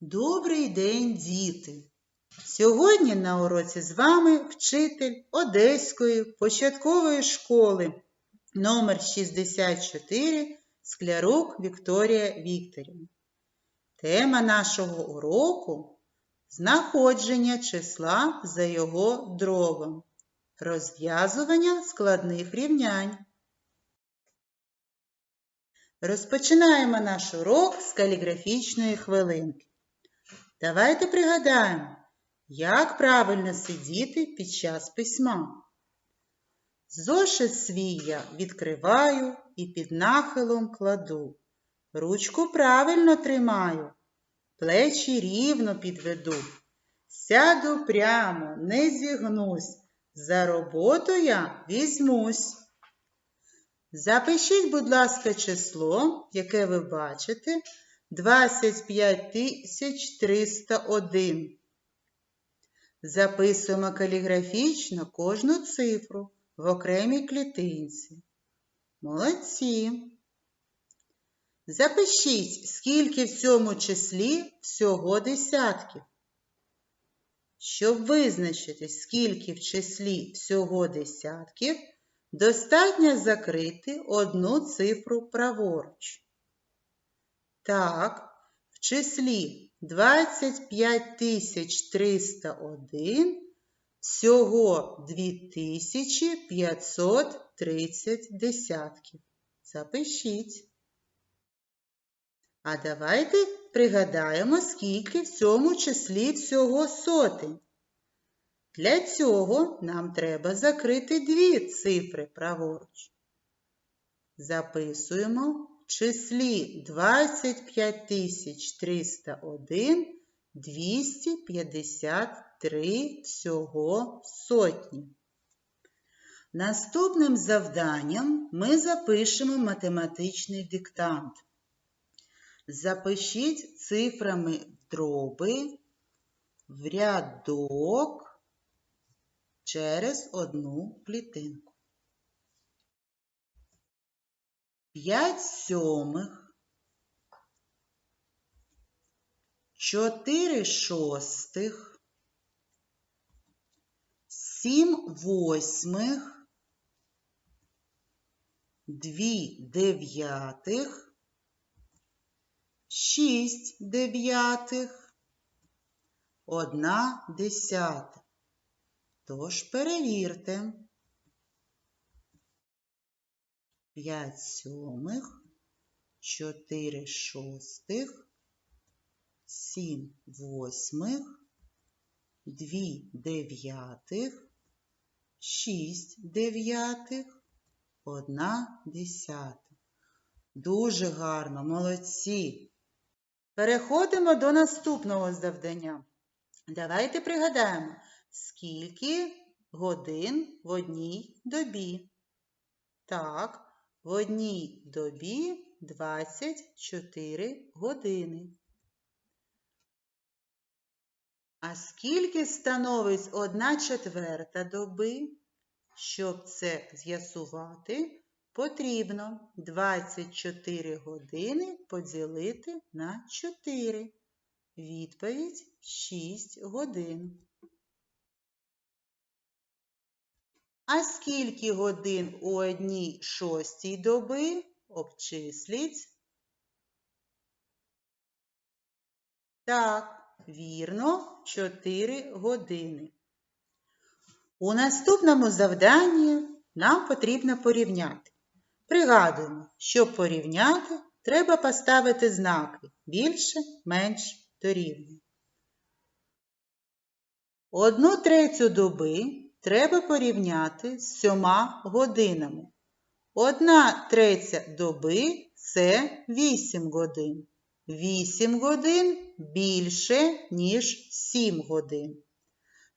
Добрий день, діти! Сьогодні на уроці з вами вчитель Одеської початкової школи номер 64 Склярук Вікторія Вікторівна. Тема нашого уроку знаходження числа за його дробом, розв'язування складних рівнянь. Розпочинаємо наш урок з каліграфічної хвилинки. Давайте пригадаємо, як правильно сидіти під час письма. Зошит свій я відкриваю і під нахилом кладу. Ручку правильно тримаю, плечі рівно підведу. Сяду прямо, не зігнусь, за роботу я візьмусь. Запишіть, будь ласка, число, яке ви бачите, 25301. Записуємо каліграфічно кожну цифру в окремій клітинці. Молодці. Запишіть, скільки в цьому числі всього десятків. Щоб визначити, скільки в числі всього десятків, достатньо закрити одну цифру праворуч. Так, в числі 25301 всього 2530 десятків. Запишіть. А давайте пригадаємо, скільки в цьому числі всього сотень. Для цього нам треба закрити дві цифри праворуч. Записуємо числі 25301 253 всього сотні. Наступним завданням ми запишемо математичний диктант. Запишіть цифрами дроби в рядок через одну клітинку. 5 сьомих, 4 шостих, 7 восьмих, 2 дев'ятих, 6 дев'ятих, 1 десята. Тож перевірте. 5 сьомих, 4 шостих, 7 восьмих, 2 дев'ятих, 6 дев'ятих, 1 десята. Дуже гарно, молодці. Переходимо до наступного завдання. Давайте пригадаємо, скільки годин в одній добі. Так, в одній добі 24 години. А скільки становить одна четверта доби? Щоб це з'ясувати, потрібно 24 години поділити на 4. Відповідь 6 годин. А скільки годин у одній шостій доби обчисліть? Так, вірно, 4 години. У наступному завданні нам потрібно порівняти. Пригадуємо, щоб порівняти, треба поставити знаки більше, менш дорівнює. Одну третю доби треба порівняти з сьома годинами. Одна третя доби це 8 годин. 8 годин більше, ніж 7 годин.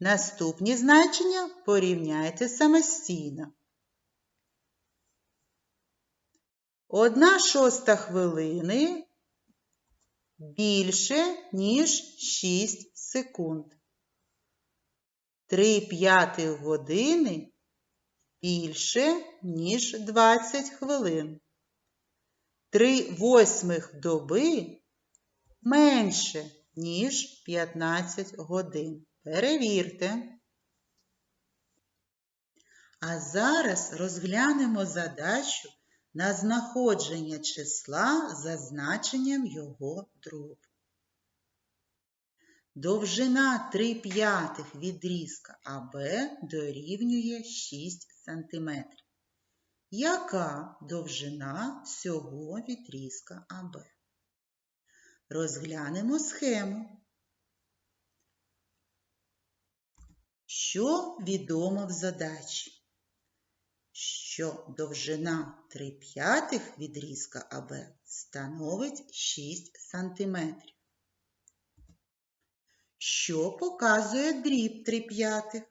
Наступні значення порівняйте самостійно. Одна шоста хвилини більше, ніж 6 секунд. 3 п'ятих години більше, ніж 20 хвилин. 3 восьмих доби менше, ніж 15 годин. Перевірте. А зараз розглянемо задачу на знаходження числа за значенням його дробу. Довжина 3 п'ятих відрізка АБ дорівнює 6 см. Яка довжина всього відрізка АБ? Розглянемо схему. Що відомо в задачі? Що довжина 3 п'ятих відрізка АБ становить 6 см. Що показує дріб 3 п'ятих?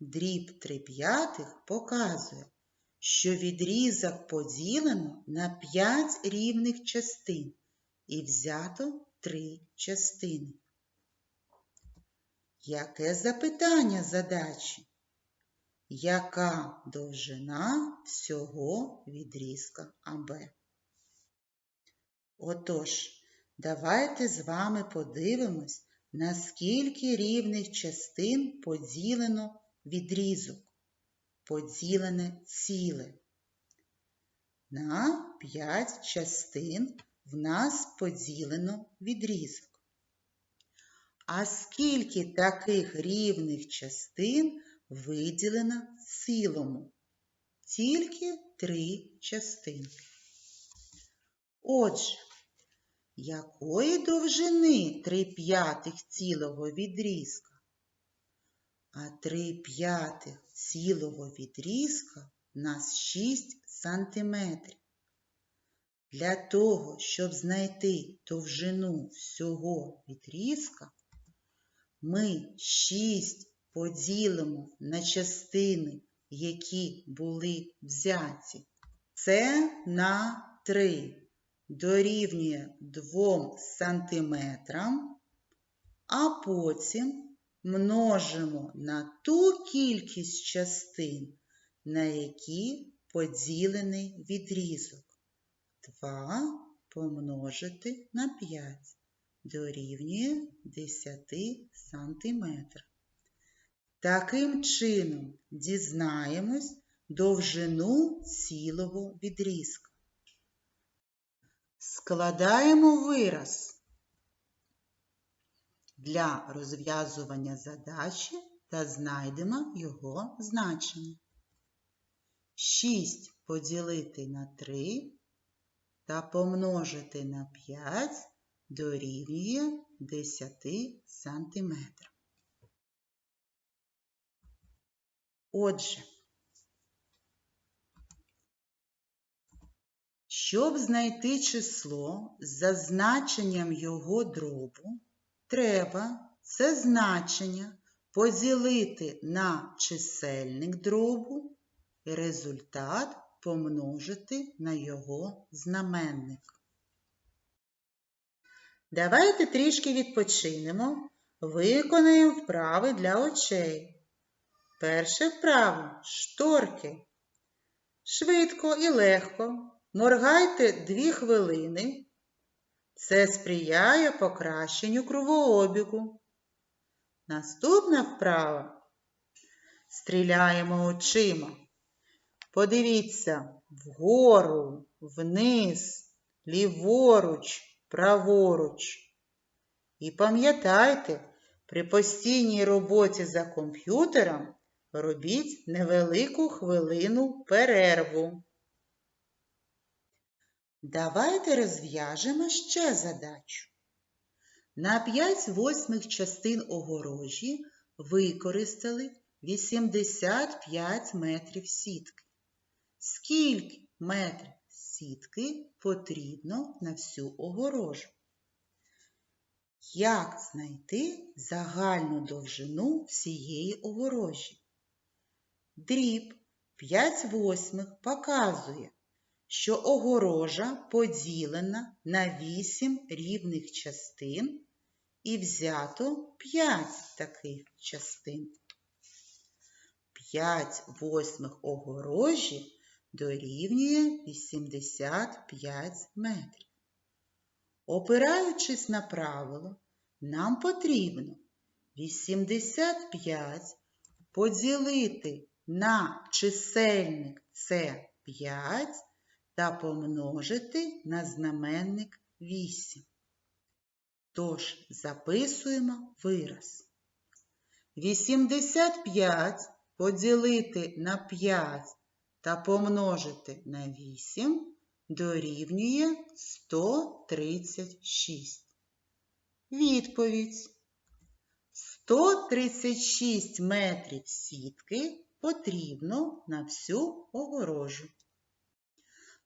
Дріб 3 п'ятих показує, що відрізок поділено на 5 рівних частин і взято 3 частини. Яке запитання задачі? Яка довжина всього відрізка АБ? Отож, давайте з вами подивимось, на скільки рівних частин поділено відрізок, поділене ціле. На 5 частин в нас поділено відрізок. А скільки таких рівних частин виділено в цілому? Тільки три частини. Отже, якої довжини 3 п'ятих цілого відрізка? А 3 п'ятих цілого відрізка у нас 6 сантиметрів. Для того, щоб знайти довжину всього відрізка, ми 6 поділимо на частини, які були взяті. Це на 3 дорівнює 2 сантиметрам, а потім множимо на ту кількість частин, на які поділений відрізок. 2 помножити на 5 дорівнює 10 сантиметрів. Таким чином дізнаємось довжину цілого відрізка. Складаємо вираз для розв'язування задачі та знайдемо його значення. 6 поділити на 3 та помножити на 5 дорівнює 10 см. Отже, щоб знайти число з зазначенням його дробу, треба це значення поділити на чисельник дробу і результат помножити на його знаменник. Давайте трішки відпочинемо, виконаємо вправи для очей. Перше вправо шторки. Швидко і легко моргайте дві хвилини. Це сприяє покращенню кровообігу. Наступна вправа. Стріляємо очима. Подивіться вгору, вниз, ліворуч, праворуч. І пам'ятайте, при постійній роботі за комп'ютером робіть невелику хвилину перерву. Давайте розв'яжемо ще задачу. На 5 восьмих частин огорожі використали 85 метрів сітки. Скільки метрів сітки потрібно на всю огорожу? Як знайти загальну довжину всієї огорожі? Дріб 5 восьмих показує, що огорожа поділена на 8 рівних частин і взято 5 таких частин. 5 восьмих огорожі дорівнює 85 метрів. Опираючись на правило, нам потрібно 85 поділити на чисельник це 5 та помножити на знаменник 8. Тож записуємо вираз. 85 поділити на 5 та помножити на 8 дорівнює 136. Відповідь. 136 метрів сітки потрібно на всю огорожу.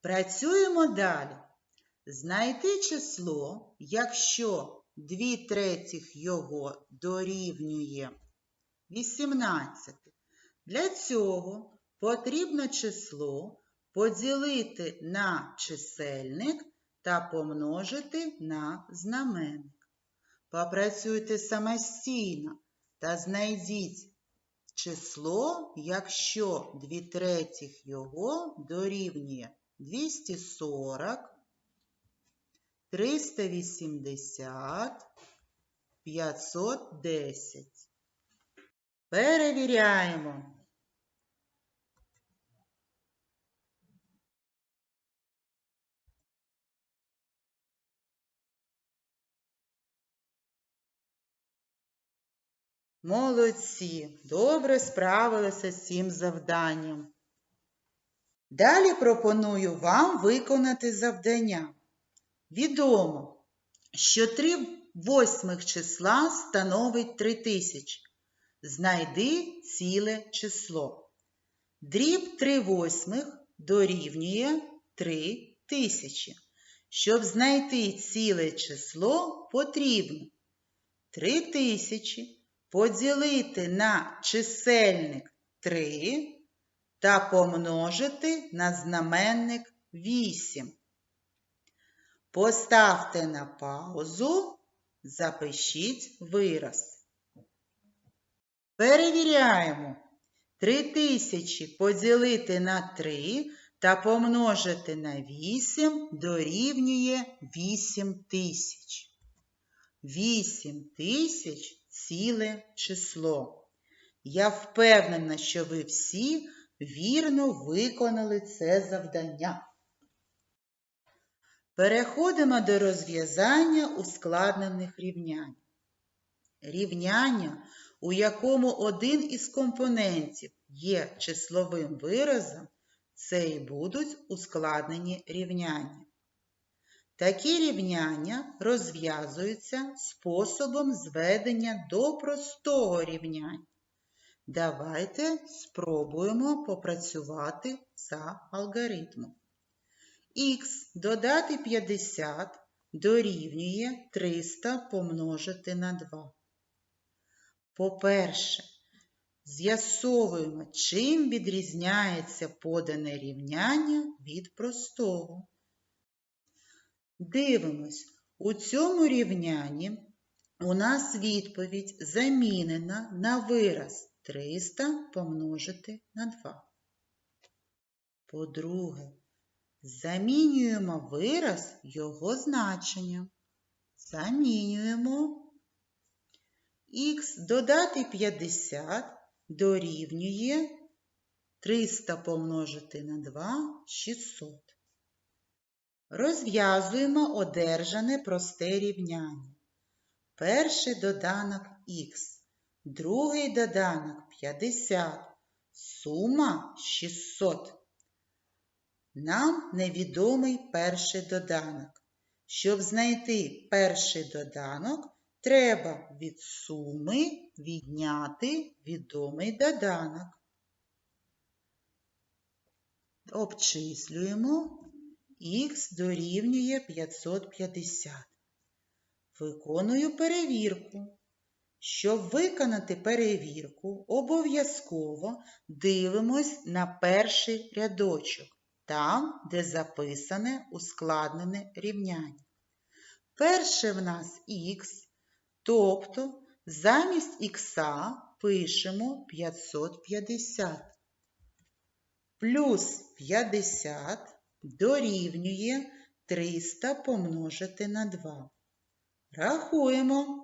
Працюємо далі. Знайти число, якщо 2 третіх його дорівнює 18. Для цього потрібно число поділити на чисельник та помножити на знаменник. Попрацюйте самостійно та знайдіть число, якщо 2 третіх його дорівнює 240, 380, 510. Перевіряємо. Молодці, добре справилися з цим завданням. Далі пропоную вам виконати завдання. Відомо, що 3 восьмих числа становить 3000. Знайди ціле число. Дріб 3 восьмих дорівнює 3000. Щоб знайти ціле число, потрібно 3000 поділити на чисельник 3 та помножити на знаменник 8. Поставте на паузу, запишіть вираз. Перевіряємо. 3000 поділити на 3 та помножити на 8 дорівнює 8000. 8000 ціле число. Я впевнена, що ви всі вірно виконали це завдання. Переходимо до розв'язання ускладнених рівнянь. Рівняння, у якому один із компонентів є числовим виразом, це і будуть ускладнені рівняння. Такі рівняння розв'язуються способом зведення до простого рівняння. Давайте спробуємо попрацювати за алгоритмом. Х додати 50 дорівнює 300 помножити на 2. По-перше, з'ясовуємо, чим відрізняється подане рівняння від простого. Дивимось, у цьому рівнянні у нас відповідь замінена на вираз 300 помножити на 2. По-друге, замінюємо вираз його значення. Замінюємо х додати 50 дорівнює 300 помножити на 2 600. Розв'язуємо одержане просте рівняння. Перший доданок х, другий доданок 50, сума 600. Нам невідомий перший доданок. Щоб знайти перший доданок, треба від суми відняти відомий доданок. Обчислюємо х дорівнює 550. Виконую перевірку. Щоб виконати перевірку, обов'язково дивимось на перший рядочок, там, де записане ускладнене рівняння. Перше в нас х, тобто замість х пишемо 550. Плюс 50 дорівнює 300 помножити на 2. Рахуємо.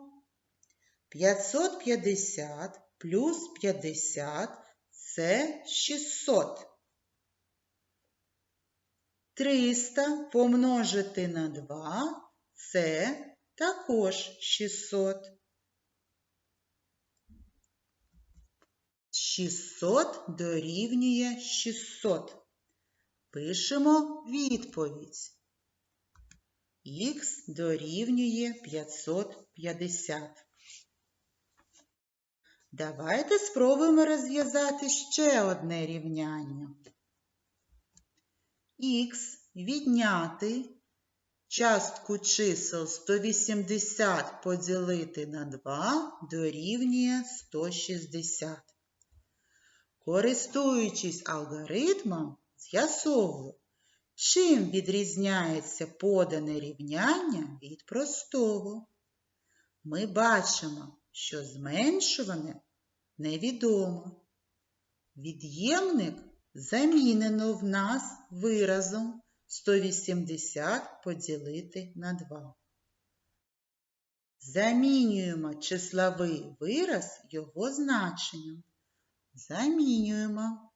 550 плюс 50 – це 600. 300 помножити на 2 – це також 600. 600 дорівнює 600. Пишемо відповідь. Х дорівнює 550. Давайте спробуємо розв'язати ще одне рівняння. Х відняти частку чисел 180 поділити на 2 дорівнює 160. Користуючись алгоритмом, з'ясовую, чим відрізняється подане рівняння від простого. Ми бачимо, що зменшуване невідомо. Від'ємник замінено в нас виразом 180 поділити на 2. Замінюємо числовий вираз його значенням. Замінюємо.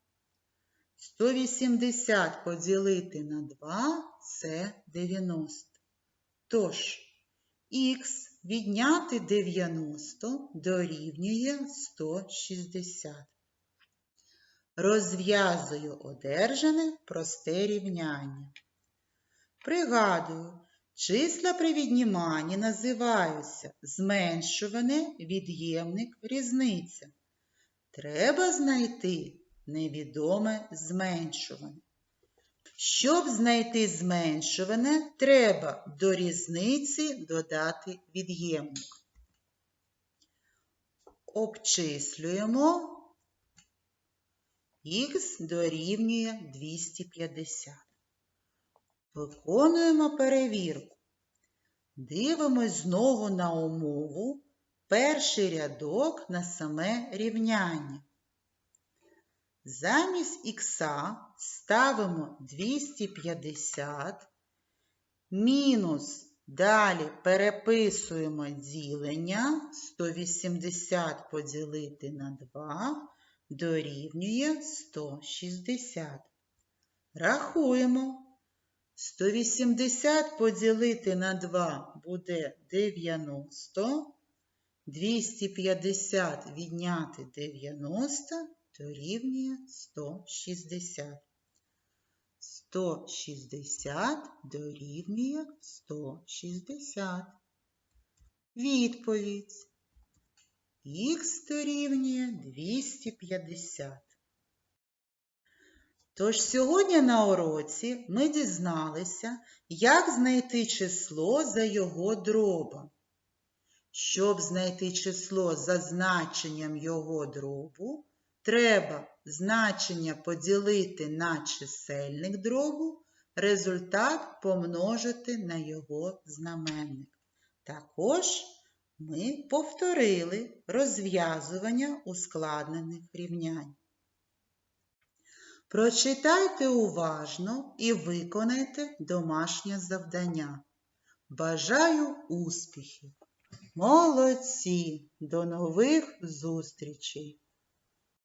180 поділити на 2 це 90. Тож, х відняти 90 дорівнює 160. Розв'язую одержане просте рівняння. Пригадую, числа при відніманні називаються зменшуване, від'ємник, різниця. Треба знайти невідоме зменшуване. Щоб знайти зменшуване, треба до різниці додати від'ємник. Обчислюємо х дорівнює 250. Виконуємо перевірку. Дивимось знову на умову, перший рядок на саме рівняння. Замість х ставимо 250, мінус, далі переписуємо ділення 180 поділити на 2 дорівнює 160. Рахуємо. 180 поділити на 2 буде 90, 250 відняти 90 дорівнює 160. 160 дорівнює 160. Відповідь. Х дорівнює 250. Тож сьогодні на уроці ми дізналися, як знайти число за його дробом. Щоб знайти число за значенням його дробу, треба значення поділити на чисельник дробу, результат помножити на його знаменник. Також ми повторили розв'язування ускладнених рівнянь. Прочитайте уважно і виконайте домашнє завдання. Бажаю успіхів! Молодці! До нових зустрічей!